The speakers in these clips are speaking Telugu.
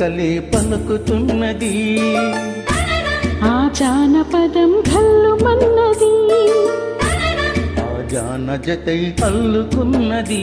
కలే పలుకుతున్నది. ఆ జానపదం మన్నది. ఆ జానజతై అల్లుకున్నది.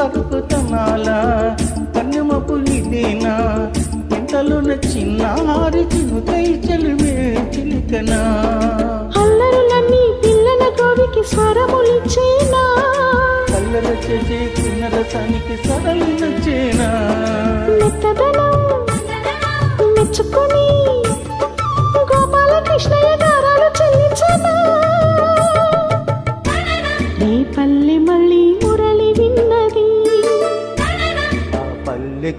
కక్కుతనాల కన్యమపు ఇదేనా ఎంతలో చిన్నారి చినుకై చెలిమే చిలికనా? అల్లరులన్నీ పిల్లల గోరికి స్వరములిచ్చేనా? కల్లర చేసే చిన్నరసానికి సరళి నచ్చే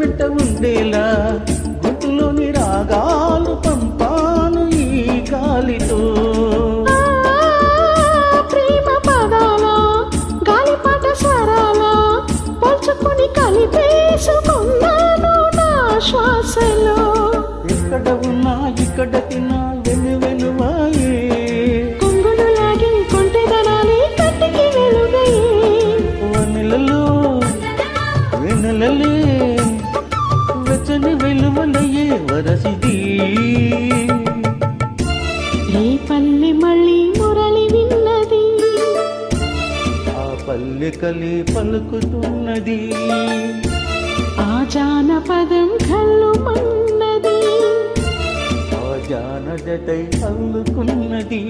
వెంట ఉండేలా గుంటులోని రాగా కలే పలుకుతున్నది. ఆ జానపదం కల్లుమన్నది ఆ జానజటై అల్లుకున్నది.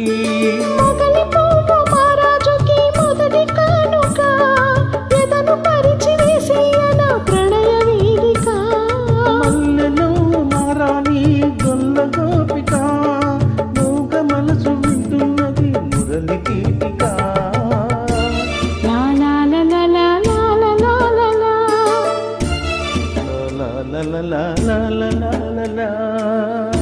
గొల్ల గోపిక నూక మనసు వింటున్నది మురళికి la la la la